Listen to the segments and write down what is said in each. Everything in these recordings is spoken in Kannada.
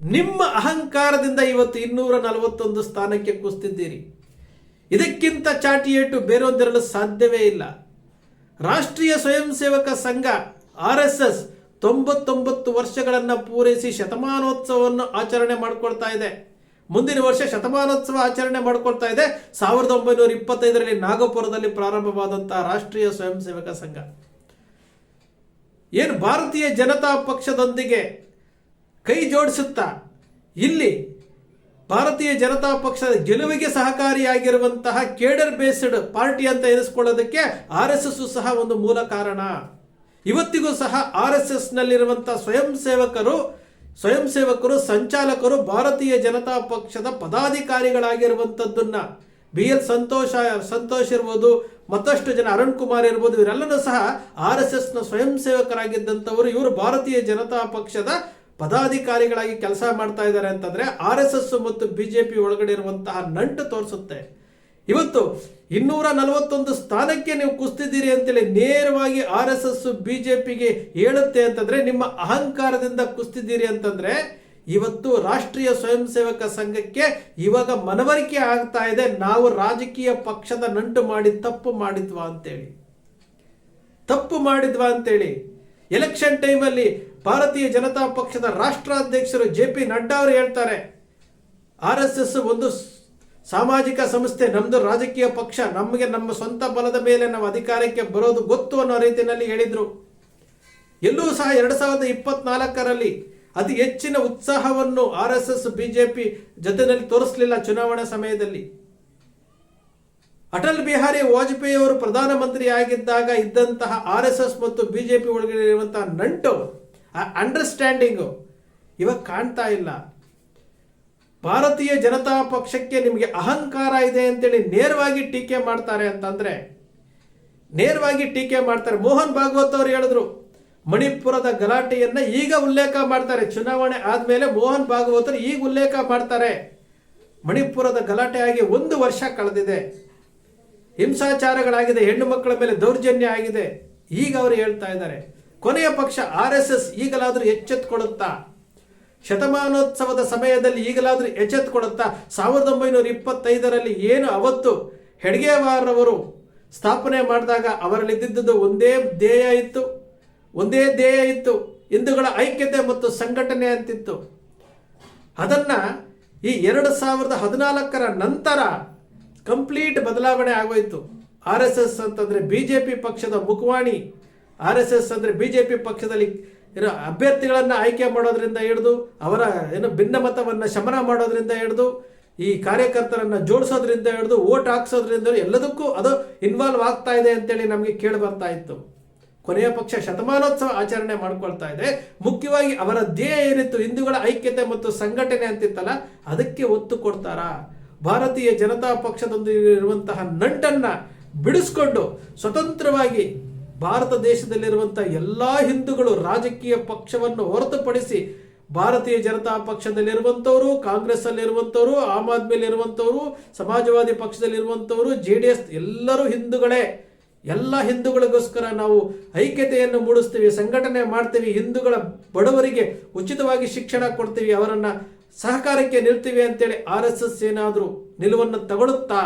ನಿಮ್ಮ ಅಹಂಕಾರದಿಂದ ಇವತ್ತು ಇನ್ನೂರ ನಲವತ್ತೊಂದು ಸ್ಥಾನಕ್ಕೆ ಕುಸ್ತಿದ್ದೀರಿ. ಇದಕ್ಕಿಂತ ಚಾಟಿಯೇಟು ಬೇರೊಂದಿರಲು ಸಾಧ್ಯವೇ ಇಲ್ಲ. ರಾಷ್ಟ್ರೀಯ ಸ್ವಯಂ ಸೇವಕ ಸಂಘ ಆರ್ ಎಸ್ ಎಸ್ ತೊಂಬತ್ತೊಂಬತ್ತು ವರ್ಷಗಳನ್ನು ಪೂರೈಸಿ ಶತಮಾನೋತ್ಸವವನ್ನು ಆಚರಣೆ ಮಾಡಿಕೊಳ್ತಾ ಇದೆ. ಮುಂದಿನ ವರ್ಷ ಶತಮಾನೋತ್ಸವ ಆಚರಣೆ ಮಾಡಿಕೊಳ್ತಾ ಇದೆ. ಸಾವಿರದ ಒಂಬೈನೂರ ಇಪ್ಪತ್ತೈದರಲ್ಲಿ ನಾಗಪುರದಲ್ಲಿ ಪ್ರಾರಂಭವಾದಂತಹ ರಾಷ್ಟ್ರೀಯ ಸ್ವಯಂ ಸೇವಕ ಸಂಘ. ಏನು ಭಾರತೀಯ ಜನತಾ ಪಕ್ಷದೊಂದಿಗೆ ಕೈ ಜೋಡಿಸುತ್ತಾ, ಇಲ್ಲಿ ಭಾರತೀಯ ಜನತಾ ಪಕ್ಷದ ಗೆಲುವಿಗೆ ಸಹಕಾರಿಯಾಗಿರುವಂತಹ ಕೇಡರ್ ಬೇಸ್ಡ್ ಪಾರ್ಟಿ ಅಂತ ಎನಿಸ್ಕೊಳ್ಳೋದಕ್ಕೆ ಆರ್ ಎಸ್ ಎಸ್ ಸಹ ಒಂದು ಮೂಲ ಕಾರಣ. ಇವತ್ತಿಗೂ ಸಹ ಆರ್ ಎಸ್ ಎಸ್ ನಲ್ಲಿರುವಂತಹ ಸ್ವಯಂ ಸೇವಕರು ಸ್ವಯಂ ಸೇವಕರು, ಸಂಚಾಲಕರು ಭಾರತೀಯ ಜನತಾ ಪಕ್ಷದ ಪದಾಧಿಕಾರಿಗಳಾಗಿರುವಂಥದ್ದನ್ನ ಬಿ ಎಲ್ ಸಂತೋಷ, ಸಂತೋಷ್ ಇರ್ಬೋದು, ಮತ್ತಷ್ಟು ಜನ ಅರುಣ್ ಕುಮಾರ್ ಇರ್ಬೋದು, ಇವರೆಲ್ಲರೂ ಸಹ ಆರ್ ಎಸ್ ಎಸ್ನ ಸ್ವಯಂ ಸೇವಕರಾಗಿದ್ದಂಥವರು. ಇವರು ಭಾರತೀಯ ಜನತಾ ಪಕ್ಷದ ಪದಾಧಿಕಾರಿಗಳಾಗಿ ಕೆಲಸ ಮಾಡ್ತಾ ಇದ್ದಾರೆ ಅಂತಂದ್ರೆ ಆರ್ ಎಸ್ ಎಸ್ ಮತ್ತು ಬಿಜೆಪಿ ಒಳಗಡೆ ಇರುವಂತಹ ನಂಟು ತೋರಿಸುತ್ತೆ. ಇವತ್ತು ಇನ್ನೂರ ನಲವತ್ತೊಂದು ಸ್ಥಾನಕ್ಕೆ ನೀವು ಕುಸ್ತಿದ್ದೀರಿ ಅಂತೇಳಿ ನೇರವಾಗಿ ಆರ್ ಎಸ್ ಎಸ್ ಬಿಜೆಪಿಗೆ ಹೇಳುತ್ತೆ ಅಂತಂದ್ರೆ ನಿಮ್ಮ ಅಹಂಕಾರದಿಂದ ಕುಸ್ತಿದ್ದೀರಿ ಅಂತಂದ್ರೆ ಇವತ್ತು ರಾಷ್ಟ್ರೀಯ ಸ್ವಯಂ ಸೇವಕ ಸಂಘಕ್ಕೆ ಇವಾಗ ಮನವರಿಕೆ ಆಗ್ತಾ ಇದೆ. ನಾವು ರಾಜಕೀಯ ಪಕ್ಷದ ನಂಟು ಮಾಡಿ ತಪ್ಪು ಮಾಡಿದ್ವಾ ಅಂತೇಳಿ. ತಪ್ಪು ಮಾಡಿದ್ವಾ ಅಂತೇಳಿ. ಎಲೆಕ್ಷನ್ ಟೈಮಲ್ಲಿ ಭಾರತೀಯ ಜನತಾ ಪಕ್ಷದ ರಾಷ್ಟ್ರಾಧ್ಯಕ್ಷರು ಜೆ ಪಿ ನಡ್ಡಾ ಅವರು ಹೇಳ್ತಾರೆ. ಆರ್ ಎಸ್ ಎಸ್ ಒಂದು ಸಾಮಾಜಿಕ ಸಂಸ್ಥೆ, ನಮ್ದು ರಾಜಕೀಯ ಪಕ್ಷ, ನಮಗೆ ನಮ್ಮ ಸ್ವಂತ ಬಲದ ಮೇಲೆ ನಾವು ಅಧಿಕಾರಕ್ಕೆ ಬರೋದು ಗೊತ್ತು ಅನ್ನೋ ರೀತಿಯಲ್ಲಿ ಹೇಳಿದರು. ಎಲ್ಲೂ ಸಹ ಎರಡು ಸಾವಿರದ ಇಪ್ಪತ್ನಾಲ್ಕರಲ್ಲಿ ಅತಿ ಹೆಚ್ಚಿನ ಉತ್ಸಾಹವನ್ನು ಆರ್ ಎಸ್ ಎಸ್ ಬಿಜೆಪಿ ಜೊತೆಯಲ್ಲಿ ತೋರಿಸಲಿಲ್ಲ ಚುನಾವಣಾ ಸಮಯದಲ್ಲಿ. ಅಟಲ್ ಬಿಹಾರಿ ವಾಜಪೇಯಿ ಅವರು ಪ್ರಧಾನಮಂತ್ರಿ ಆಗಿದ್ದಾಗ ಇದ್ದಂತಹ ಆರ್ ಎಸ್ ಎಸ್ ಮತ್ತು ಬಿಜೆಪಿ ಒಳಗಡೆ ಇರುವಂತಹ ನಂಟು ಆ ಅಂಡರ್ಸ್ಟ್ಯಾಂಡಿಂಗು ಇವಾಗ ಕಾಣ್ತಾ ಇಲ್ಲ. ಭಾರತೀಯ ಜನತಾ ಪಕ್ಷಕ್ಕೆ ನಿಮಗೆ ಅಹಂಕಾರ ಇದೆ ಅಂತೇಳಿ ನೇರವಾಗಿ ಟೀಕೆ ಮಾಡ್ತಾರೆ ಅಂತಂದ್ರೆ, ನೇರವಾಗಿ ಟೀಕೆ ಮಾಡ್ತಾರೆ. ಮೋಹನ್ ಭಾಗವತ್ ಅವರು ಹೇಳಿದ್ರು, ಮಣಿಪುರದ ಗಲಾಟೆಯನ್ನ ಈಗ ಉಲ್ಲೇಖ ಮಾಡ್ತಾರೆ. ಚುನಾವಣೆ ಆದ್ಮೇಲೆ ಮೋಹನ್ ಭಾಗವತರು ಈಗ ಉಲ್ಲೇಖ ಮಾಡ್ತಾರೆ. ಮಣಿಪುರದ ಗಲಾಟೆ ಆಗಿ ಒಂದು ವರ್ಷ ಕಳೆದಿದೆ. ಹಿಂಸಾಚಾರಗಳಾಗಿದೆ, ಹೆಣ್ಣು ಮಕ್ಕಳ ಮೇಲೆ ದೌರ್ಜನ್ಯ ಆಗಿದೆ. ಈಗ ಅವರು ಹೇಳ್ತಾ ಇದ್ದಾರೆ. ಕೊನೆಯ ಪಕ್ಷ ಆರ್ ಎಸ್ ಎಸ್ ಈಗಲಾದ್ರೂ ಎಚ್ಚೆತ್ತುಕೊಳ್ಳುತ್ತಾ ಶತಮಾನೋತ್ಸವದ ಸಮಯದಲ್ಲಿ ಈಗಲಾದರೂ ಎಚ್ಚೆತ್ತುಕೊಳ್ಳುತ್ತಾ ಸಾವಿರದ ಒಂಬೈನೂರ ಇಪ್ಪತ್ತೈದರಲ್ಲಿ ಏನು ಅವತ್ತು? ಹೆಡ್ಗೇವಾರವರು ಸ್ಥಾಪನೆ ಮಾಡಿದಾಗ ಅವರಲ್ಲಿ ಇದ್ದಿದ್ದು ಒಂದೇ ಧ್ಯೇಯ ಇತ್ತು. ಒಂದೇ ಧ್ಯೇಯ ಇತ್ತು. ಹಿಂದೂಗಳ ಐಕ್ಯತೆ ಮತ್ತು ಸಂಘಟನೆ ಅಂತಿತ್ತು. ಅದನ್ನ ಈ ಎರಡು ಸಾವಿರದ ಹದಿನಾಲ್ಕರ ನಂತರ ಕಂಪ್ಲೀಟ್ ಬದಲಾವಣೆ ಆಗೋಯ್ತು. ಆರ್ ಎಸ್ ಎಸ್ ಅಂತಂದ್ರೆ ಬಿಜೆಪಿ ಪಕ್ಷದ ಮುಖವಾಣಿ. R S S J BJP ಪಕ್ಷದಲ್ಲಿ ಇರೋ ಅಭ್ಯರ್ಥಿಗಳನ್ನು ಆಯ್ಕೆ ಮಾಡೋದ್ರಿಂದ ಹಿಡಿದು ಅವರ ಏನು ಭಿನ್ನಮತವನ್ನು ಶಮನ ಮಾಡೋದ್ರಿಂದ ಹಿಡಿದು ಈ ಕಾರ್ಯಕರ್ತರನ್ನು ಜೋಡಿಸೋದ್ರಿಂದ ಹಿಡಿದು ಓಟ್ ಹಾಕ್ಸೋದ್ರಿಂದ ಎಲ್ಲದಕ್ಕೂ ಅದು ಇನ್ವಾಲ್ವ್ ಆಗ್ತಾ ಇದೆ ಅಂತೇಳಿ ನಮಗೆ ಕೇಳಿ ಬರ್ತಾ ಇತ್ತು. ಕೊನೆಯ ಪಕ್ಷ ಶತಮಾನೋತ್ಸವ ಆಚರಣೆ ಮಾಡ್ಕೊಳ್ತಾ ಇದೆ. ಮುಖ್ಯವಾಗಿ ಅವರ ಧ್ಯೇಯ ಏನಿತ್ತು, ಹಿಂದೂಗಳ ಐಕ್ಯತೆ ಮತ್ತು ಸಂಘಟನೆ ಅಂತಿತ್ತಲ್ಲ, ಅದಕ್ಕೆ ಒತ್ತು ಕೊಡ್ತಾರಾ? ಭಾರತೀಯ ಜನತಾ ಪಕ್ಷದೊಂದಿಗೆ ಇರುವಂತಹ ನಂಟನ್ನ ಬಿಡಿಸ್ಕೊಂಡು ಸ್ವತಂತ್ರವಾಗಿ ಭಾರತ ದೇಶದಲ್ಲಿರುವಂಥ ಎಲ್ಲಾ ಹಿಂದೂಗಳು ರಾಜಕೀಯ ಪಕ್ಷವನ್ನು ಹೊರತುಪಡಿಸಿ ಭಾರತೀಯ ಜನತಾ ಪಕ್ಷದಲ್ಲಿರುವಂಥವರು ಕಾಂಗ್ರೆಸ್ ಅಲ್ಲಿರುವಂಥವರು ಆಮ್ ಆದ್ಮಿಲಿ ಇರುವಂಥವರು ಸಮಾಜವಾದಿ ಪಕ್ಷದಲ್ಲಿರುವಂಥವರು ಜೆ ಡಿ ಎಸ್ ಎಲ್ಲರೂ ಹಿಂದೂಗಳೇ. ಎಲ್ಲ ಹಿಂದೂಗಳಿಗೋಸ್ಕರ ನಾವು ಐಕ್ಯತೆಯನ್ನು ಮೂಡಿಸ್ತೀವಿ, ಸಂಘಟನೆ ಮಾಡ್ತೀವಿ, ಹಿಂದೂಗಳ ಬಡವರಿಗೆ ಉಚಿತವಾಗಿ ಶಿಕ್ಷಣ ಕೊಡ್ತೀವಿ, ಅವರನ್ನು ಸಹಕಾರಕ್ಕೆ ನಿಲ್ತೀವಿ ಅಂತೇಳಿ ಆರ್ ಎಸ್ ಎಸ್ ಏನಾದರೂ ನಿಲುವನ್ನು ತಗೊಳುತ್ತಾ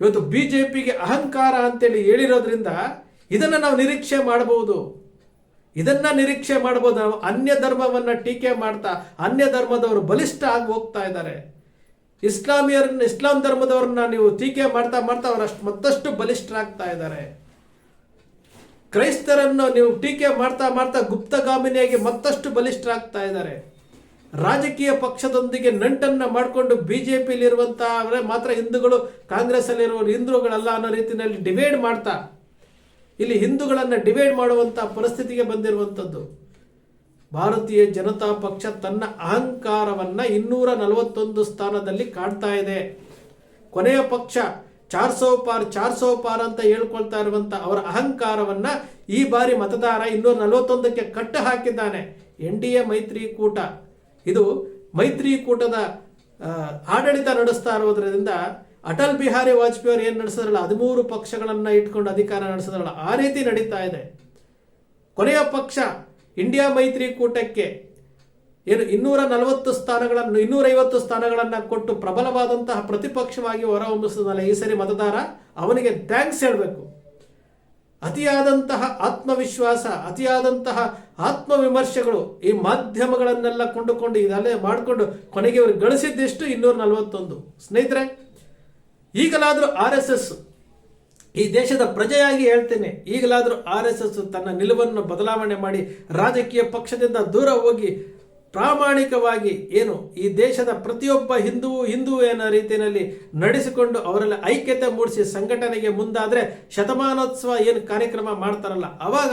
ಇವತ್ತು ಬಿಜೆಪಿಗೆ ಅಹಂಕಾರ ಅಂತೇಳಿ ಹೇಳಿರೋದ್ರಿಂದ ಇದನ್ನು ನಾವು ನಿರೀಕ್ಷೆ ಮಾಡಬಹುದು. ಇದನ್ನ ನಿರೀಕ್ಷೆ ಮಾಡಬಹುದು. ನಾವು ಅನ್ಯ ಧರ್ಮವನ್ನು ಟೀಕೆ ಮಾಡ್ತಾ ಅನ್ಯ ಧರ್ಮದವರು ಬಲಿಷ್ಠ ಆಗಿ ಹೋಗ್ತಾ ಇದ್ದಾರೆ. ಇಸ್ಲಾಮಿಯರನ್ನ, ಇಸ್ಲಾಂ ಧರ್ಮದವ್ರನ್ನ ನೀವು ಟೀಕೆ ಮಾಡ್ತಾ ಮಾಡ್ತಾ ಅವರಷ್ಟು ಮತ್ತಷ್ಟು ಬಲಿಷ್ಠರಾಗ್ತಾ ಇದ್ದಾರೆ. ಕ್ರೈಸ್ತರನ್ನು ನೀವು ಟೀಕೆ ಮಾಡ್ತಾ ಮಾಡ್ತಾ ಗುಪ್ತಗಾಮಿನಿಯಾಗಿ ಮತ್ತಷ್ಟು ಬಲಿಷ್ಠರಾಗ್ತಾ ಇದ್ದಾರೆ. ರಾಜಕೀಯ ಪಕ್ಷದೊಂದಿಗೆ ನಂಟನ್ನ ಮಾಡಿಕೊಂಡು ಬಿಜೆಪಿಯಲ್ಲಿರುವಂತಹ ಮಾತ್ರ ಹಿಂದೂಗಳು ಕಾಂಗ್ರೆಸ್ ಅಲ್ಲಿರುವ ಹಿಂದೂಗಳಲ್ಲ ಅನ್ನೋ ರೀತಿಯಲ್ಲಿ ಡಿವೈಡ್ ಮಾಡ್ತಾ, ಇಲ್ಲಿ ಹಿಂದೂಗಳನ್ನ ಡಿವೈಡ್ ಮಾಡುವಂತಹ ಪರಿಸ್ಥಿತಿಗೆ ಬಂದಿರುವಂಥದ್ದು. ಭಾರತೀಯ ಜನತಾ ಪಕ್ಷ ತನ್ನ ಅಹಂಕಾರವನ್ನ ಇನ್ನೂರ ನಲವತ್ತೊಂದು ಸ್ಥಾನದಲ್ಲಿ ಕಾಣ್ತಾ ಇದೆ. ಕೊನೆಯ ಪಕ್ಷ ಚಾರ್ ಸೋ ಪಾರ್ ಚಾರ್ ಸೋ ಪಾರ್ ಅಂತ ಹೇಳ್ಕೊಳ್ತಾ ಇರುವಂಥ ಅವರ ಅಹಂಕಾರವನ್ನ ಈ ಬಾರಿ ಮತದಾರ ಇನ್ನೂರ ನಲವತ್ತೊಂದಕ್ಕೆ ಕಟ್ಟು ಹಾಕಿದ್ದಾನೆ. ಎನ್ ಡಿ ಎ ಮೈತ್ರಿಕೂಟ. ಇದು ಮೈತ್ರಿಕೂಟದ ಆಡಳಿತ ನಡೆಸ್ತಾ ಇರೋದ್ರಿಂದ ಅಟಲ್ ಬಿಹಾರಿ ವಾಜಪೇಯಿ ಅವರು ಏನು ನಡೆಸಿದ್ರಲ್ಲ, ಹದಿಮೂರು ಪಕ್ಷಗಳನ್ನ ಇಟ್ಕೊಂಡು ಅಧಿಕಾರ ನಡೆಸಿದ್ರಲ್ಲ, ಆ ರೀತಿ ನಡೀತಾ ಇದೆ. ಕೊನೆಯ ಪಕ್ಷ ಇಂಡಿಯಾ ಮೈತ್ರಿಕೂಟಕ್ಕೆ ಏನು ಇನ್ನೂರ ನಲವತ್ತು ಸ್ಥಾನಗಳನ್ನು, ಇನ್ನೂರೈವತ್ತು ಸ್ಥಾನಗಳನ್ನು ಕೊಟ್ಟು ಪ್ರಬಲವಾದಂತಹ ಪ್ರತಿಪಕ್ಷವಾಗಿ ಹೊರಹೊಮ್ಮಿಸಿದಲ್ಲ ಈ ಸರಿ ಮತದಾರ, ಅವನಿಗೆ ಥ್ಯಾಂಕ್ಸ್ ಹೇಳಬೇಕು. ಅತಿಯಾದಂತಹ ಆತ್ಮವಿಶ್ವಾಸ, ಅತಿಯಾದಂತಹ ಆತ್ಮವಿಮರ್ಶೆಗಳು ಈ ಮಾಧ್ಯಮಗಳನ್ನೆಲ್ಲ ಕೊಂಡುಕೊಂಡು ಇದಲ್ಲೇ ಮಾಡಿಕೊಂಡು ಕೊನೆಗೆ ಇವರು ಗಳಿಸಿದ್ದೆಷ್ಟು? ಇನ್ನೂರ ನಲವತ್ತೊಂದು. ಸ್ನೇಹಿತರೆ, ಈಗಲಾದರೂ ಆರ್ ಎಸ್ ಎಸ್ ಈ ದೇಶದ ಪ್ರಜೆಯಾಗಿ ಹೇಳ್ತೇನೆ, ಈಗಲಾದರೂ ಆರ್ ಎಸ್ ತನ್ನ ನಿಲುವನ್ನು ಬದಲಾವಣೆ ಮಾಡಿ ರಾಜಕೀಯ ಪಕ್ಷದಿಂದ ದೂರ ಹೋಗಿ ಪ್ರಾಮಾಣಿಕವಾಗಿ ಏನು ಈ ದೇಶದ ಪ್ರತಿಯೊಬ್ಬ ಹಿಂದೂ ಹಿಂದೂ ಅನ್ನೋ ರೀತಿಯಲ್ಲಿ ನಡೆಸಿಕೊಂಡು ಅವರಲ್ಲಿ ಐಕ್ಯತೆ ಮೂಡಿಸಿ ಸಂಘಟನೆಗೆ ಮುಂದಾದರೆ ಶತಮಾನೋತ್ಸವ ಏನು ಕಾರ್ಯಕ್ರಮ ಮಾಡ್ತಾರಲ್ಲ, ಅವಾಗ